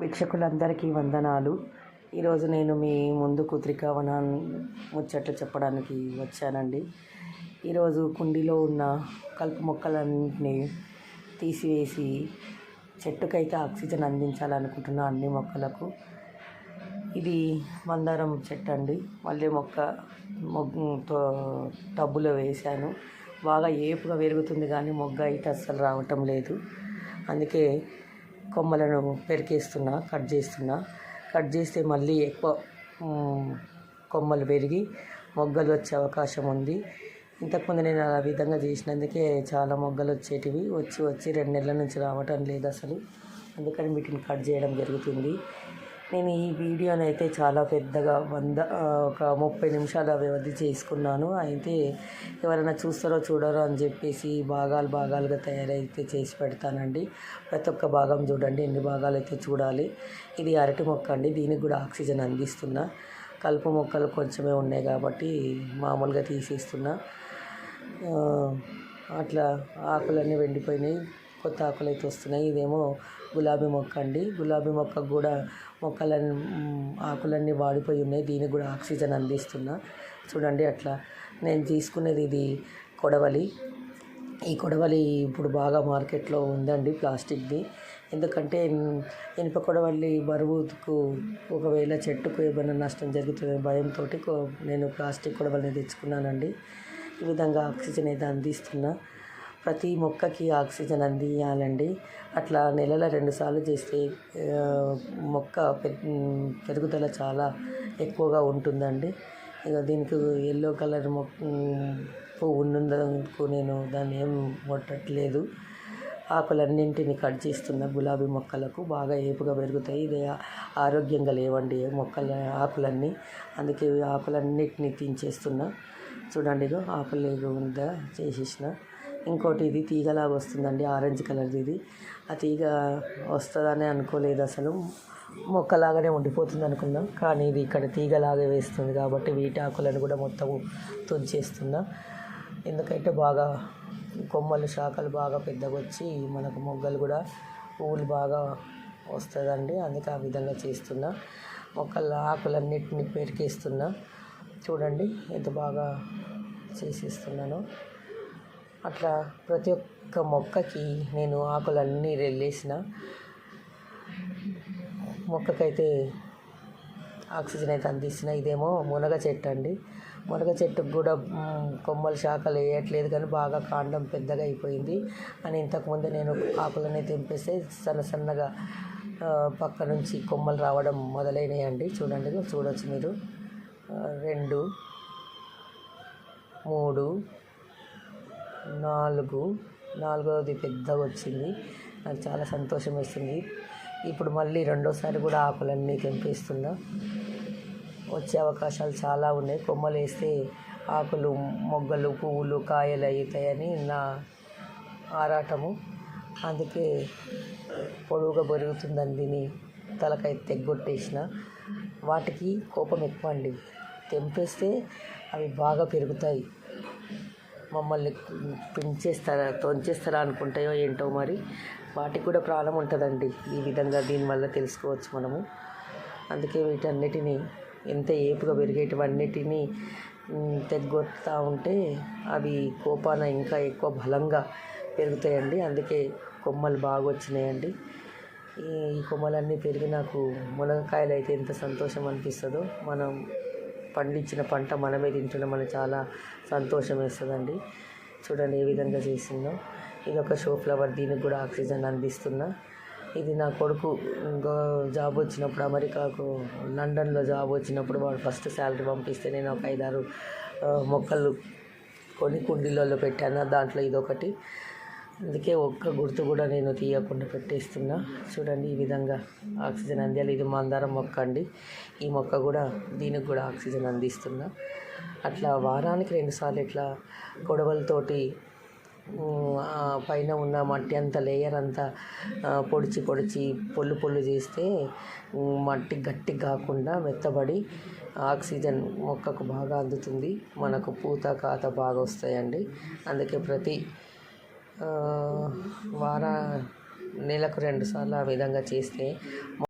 వీక్షకులందరికీ వందనాలు. ఈరోజు నేను మీ ముందుకు త్రికవన ముచ్చట్లు చెప్పడానికి వచ్చానండి. ఈరోజు కుండీలో ఉన్న కలుపు మొక్కలన్నింటినీ తీసివేసి చెట్టుకైతే ఆక్సిజన్ అందించాలనుకుంటున్నాను అన్ని మొక్కలకు. ఇది మందారం చెట్టు అండి. మళ్ళీ మొక్క మొగ్గుతో టబ్బులో వేశాను. బాగా ఏపుగా పెరుగుతుంది కానీ మొగ్గ అయితే అస్సలు రావటం లేదు. అందుకే కొమ్మలను పెరికేస్తున్నా కట్ చేస్తున్నా. కట్ చేస్తే మళ్ళీ ఎక్కువ కొమ్మలు పెరిగి మొగ్గలు వచ్చే అవకాశం ఉంది. ఇంతకుముందు నేను ఆ విధంగా చేసినందుకే చాలా మొగ్గలు వచ్చేటివి. వచ్చి వచ్చి రెండు నెలల నుంచి రావటం లేదు అసలు. అందుకని వీటిని కట్ చేయడం జరుగుతుంది. నేను ఈ వీడియోని అయితే చాలా పెద్దగా వంద ఒక ముప్పై నిమిషాల వ్యవధి చేసుకున్నాను. అయితే ఎవరైనా చూస్తారో చూడరో అని చెప్పేసి భాగాలు భాగాలుగా తయారైతే చేసి పెడతానండి. ప్రతి ఒక్క భాగం చూడండి ఎన్ని భాగాలు అయితే చూడాలి. ఇది అరటి మొక్క అండి దీనికి కూడా ఆక్సిజన్ అందిస్తున్నా. కలుపు మొక్కలు కొంచెమే ఉన్నాయి కాబట్టి మామూలుగా తీసేస్తున్నా. అట్లా ఆకులన్నీ వెండిపోయినాయి. కొత్త ఆకులు అయితే వస్తున్నాయి. ఇదేమో గులాబీ మొక్క అండి గులాబీ మొక్కకు కూడా మొక్కలన్నీ ఆకులన్నీ వాడిపోయి ఉన్నాయి. దీనికి కూడా ఆక్సిజన్ అందిస్తున్నా. చూడండి అట్లా. నేను తీసుకునేది ఇది కొడవలి. ఈ కొడవలి ఇప్పుడు బాగా మార్కెట్లో ఉందండి ప్లాస్టిక్ది. ఎందుకంటే ఇనుప కొడవలి బరువుకు ఒకవేళ చెట్టుకు ఏమైనా నష్టం జరుగుతుందనే భయంతో నేను ప్లాస్టిక్ కొడవలిని తెచ్చుకున్నానండి. ఈ విధంగా ఆక్సిజన్ అయితే అందిస్తున్నా. ప్రతి మొక్కకి ఆక్సిజన్ అందియాలండి అట్లా నెలలో రెండుసార్లు చేస్తే మొక్క పెరుగుదల చాలా ఎక్కువగా ఉంటుందండి. ఇక దీనికి ఎల్లో కలర్ మొక్క పువ్వు ఉన్నందుకు నేను దాన్ని ఏం కొట్టట్లేదు. ఆకులన్నింటిని కట్ చేస్తున్న గులాబీ మొక్కలకు బాగా ఏపుగా పెరుగుతాయి. ఇది ఆరోగ్యంగా లేవండి మొక్కల ఆకులన్నీ. అందుకే ఈ ఆకులన్నిటిని చూడండి ఆకులు ఉందా చేసేసిన. ఇంకోటి ఇది తీగలాగా వస్తుందండి ఆరెంజ్ కలర్ది ఇది. ఆ తీగ వస్తుందని అనుకోలేదు అసలు. మొక్కలాగానే ఉండిపోతుంది అనుకున్నాం కానీ ఇది ఇక్కడ తీగలాగా వేస్తుంది కాబట్టి వీటి ఆకులను కూడా మొత్తం తుంచేస్తున్నా. ఎందుకంటే బాగా కొమ్మలు శాఖలు బాగా పెద్దగా వచ్చి మనకు మొగ్గలు కూడా పువ్వులు బాగా వస్తుందండి. అందుకే ఆ విధంగా చేస్తున్నా. మొక్కల ఆకులన్నిటిని పెరికేస్తున్నా. చూడండి ఎంత బాగా చేసేస్తున్నాను. అట్లా ప్రతి ఒక్క మొక్కకి నేను ఆకులన్నీ రెల్లేసిన మొక్కకైతే ఆక్సిజన్ అయితే అందిస్తున్న. ఇదేమో మునగ చెట్టు అండి. మునగ చెట్టుకు కూడా కొమ్మలు శాఖలు వేయట్లేదు కానీ బాగా కాండం పెద్దగా అయిపోయింది. అని ఇంతకుముందు నేను ఆకులని తెంపేస్తే సన్న సన్నగా పక్క నుంచి కొమ్మలు రావడం మొదలైనాయండి చూడండి చూడవచ్చు మీరు. రెండు మూడు నాలుగు నాలుగవది పెద్దగా వచ్చింది నాకు చాలా సంతోషం వేస్తుంది ఇప్పుడు మళ్ళీ రెండోసారి కూడా ఆకులన్నీ తెంపేస్తున్నా. వచ్చే అవకాశాలు చాలా ఉన్నాయి. కొమ్మలు వేస్తే ఆకులు మొగ్గలు పువ్వులు కాయలు అవుతాయని నా ఆరాటము. అందుకే పొడవుగా పెరుగుతుందని దీని తలకాయ తెగ్గొట్టేసిన. వాటికి కోపం ఎక్కువ అండి తెంపేస్తే అవి బాగా పెరుగుతాయి. మమ్మల్ని పెంచేస్తారా తొంచేస్తారా అనుకుంటాయో ఏంటో మరి వాటికి కూడా ప్రాణం ఉంటుందండి. ఈ విధంగా దీనివల్ల తెలుసుకోవచ్చు మనము. అందుకే వీటన్నిటినీ ఎంత ఏపుగా పెరిగేటివన్నిటిని మ్, ఉంటే అవి కోపాన ఇంకా ఎక్కువ బలంగా పెరుగుతాయండి. అందుకే కొమ్మలు బాగా వచ్చినాయండి ఈ ఈ కొమ్మలన్నీ పెరిగి నాకు మునగకాయలు అయితే ఎంత సంతోషం అనిపిస్తుందో మనం పండించిన పంట మనమే తింటున్నామని చాలా సంతోషం వేస్తుందండి. చూడండి ఏ విధంగా చేసిందో. ఇది ఒక షో ఫ్లవర్ దీనికి కూడా ఆక్సిజన్ అందిస్తున్నా. ఇది నా కొడుకు జాబ్ వచ్చినప్పుడు అమెరికాకు లండన్లో జాబ్ వచ్చినప్పుడు వాడు ఫస్ట్ శాలరీ పంపిస్తే నేను ఒక ఐదారు మొక్కలు కొని కుండీలలో పెట్టాను. దాంట్లో ఇదొకటి. అందుకే ఒక్క గుర్తు కూడా నేను తీయకుండా పెట్టేస్తున్నా. చూడండి ఈ విధంగా ఆక్సిజన్ అందియాలి. ఇది మందారం మొక్క అండి. ఈ మొక్క కూడా దీనికి కూడా ఆక్సిజన్ అందిస్తున్నా. అట్లా వారానికి రెండుసార్లు ఇట్లా గొడవలతోటి పైన ఉన్న మట్టి అంత లేయర్ అంతా పొడిచి పొడిచి పొల్లు పొల్లు చేస్తే మట్టి గట్టి కాకుండా మెత్తబడి ఆక్సిజన్ మొక్కకు బాగా అందుతుంది. మనకు పూత కాత బాగా వస్తాయండి. అందుకే ప్రతి వార నెలకు రెండు సార్లు ఆ విధంగా చేస్తే